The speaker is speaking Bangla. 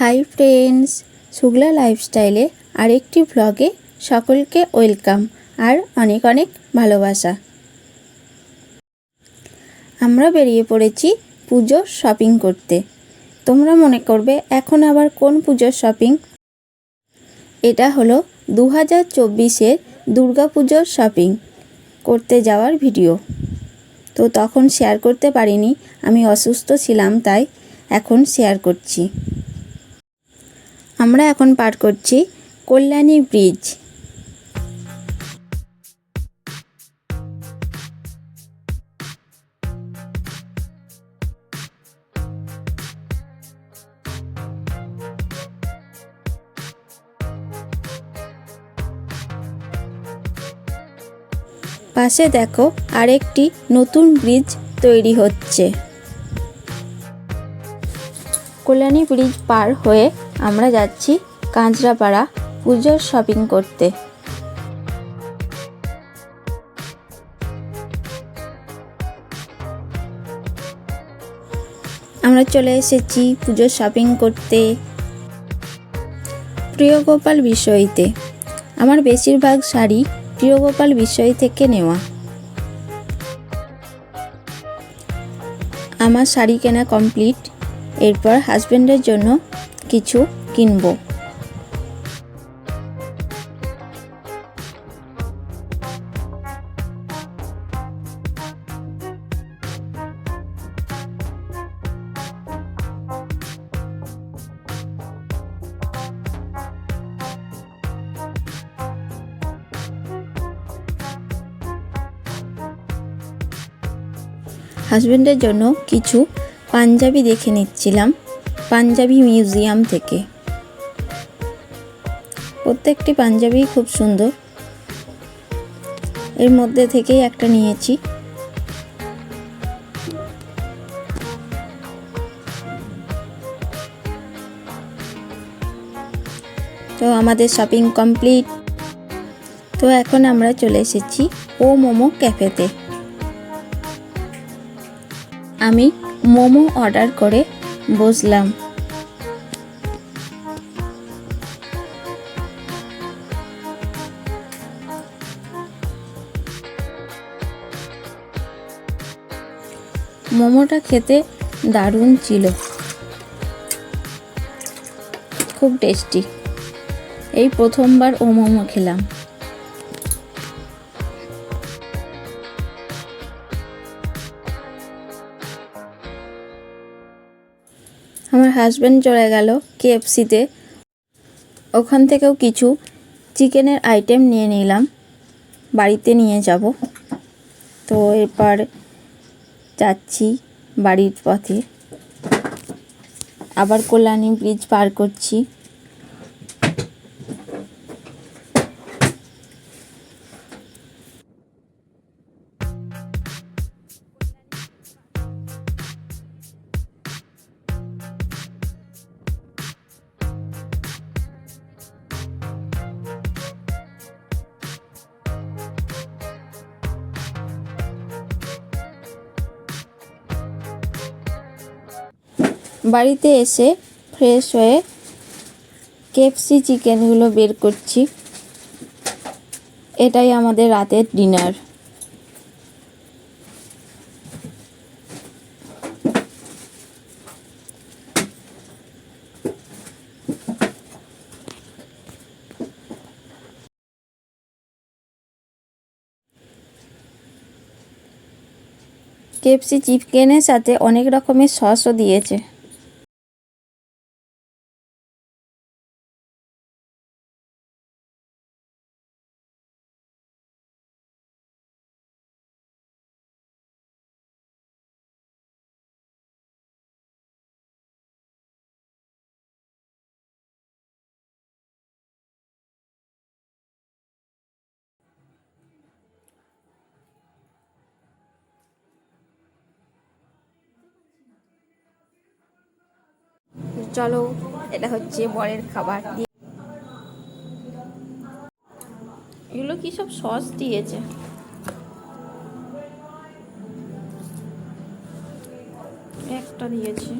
হাই ফ্রেন্ডস শুক্লা লাইফস্টাইলে আরেকটি ভ্লগে সকলকে ওয়েলকাম আর অনেক অনেক ভালোবাসা। আমরা বেরিয়ে পড়েছি পুজোর শপিং করতে। তোমরা মনে করবে এখন আবার কোন পুজোর শপিং এটা হলো দু হাজার চব্বিশের দুর্গা পুজোর শপিং করতে যাওয়ার ভিডিও তো তখন শেয়ার করতে পারিনি, আমি অসুস্থ ছিলাম তাই এখন শেয়ার করছি। আমরা এখন পার করছি কল্যাণী ব্রিজ। পাশে দেখো আরেকটি নতুন ব্রিজ তৈরি হচ্ছে। কল্যাণী ব্রিজ পার হয়ে আমরা যাচ্ছি কাঁচরাপাড়া পুজোর শপিং করতে। আমরা চলে এসেছি পুজোর শপিং করতে প্রিয়গোপাল বিষয়তে। আমার বেশিরভাগ শাড়ি প্রিয়গোপাল বিষয় থেকে নেওয়া। আমার শাড়ি কেনা কমপ্লিট এরপর হাজব্যান্ডের জন্য কিছু কিনবো। হাজব্যান্ডের জন্য কিছু পাঞ্জাবি দেখে নিচ্ছিলাম। পাঞ্জাবি মিউজিয়াম থেকে। প্রত্যেকটি পাঞ্জাবি খুব সুন্দর। এর মধ্যে থেকেই একটা নিয়েছি। তো আমাদের শপিং কমপ্লিট তো এখন আমরা চলে এসেছি ও মোমো ক্যাফেতে। আমি মোমো অর্ডার করে বসলাম মোমোটা খেতে দারুণ ছিল। খুব টেস্টি এই প্রথমবার ও মোমো খেলাম। আমার হাজব্যান্ড চলে গেল কেএফসিতে ওখান থেকেও কিছু চিকেনের আইটেম নিয়ে নিলাম। বাড়িতে নিয়ে যাব। তো এরপর যাচ্ছি বাড়ির পথে। আবার কল্যাণী ব্রিজ পার করছি। বাড়িতে এসে ফ্রেশ হয়ে কেপসি চিকেনগুলো বের করছি। এটাই আমাদের রাতের ডিনার কেপসি চিকেনের সাথে অনেক রকমের সসও দিয়েছে। চলো এটা হচ্ছে বরের খাবার। এগুলো কি সব সস দিয়েছে? একটা দিয়েছে।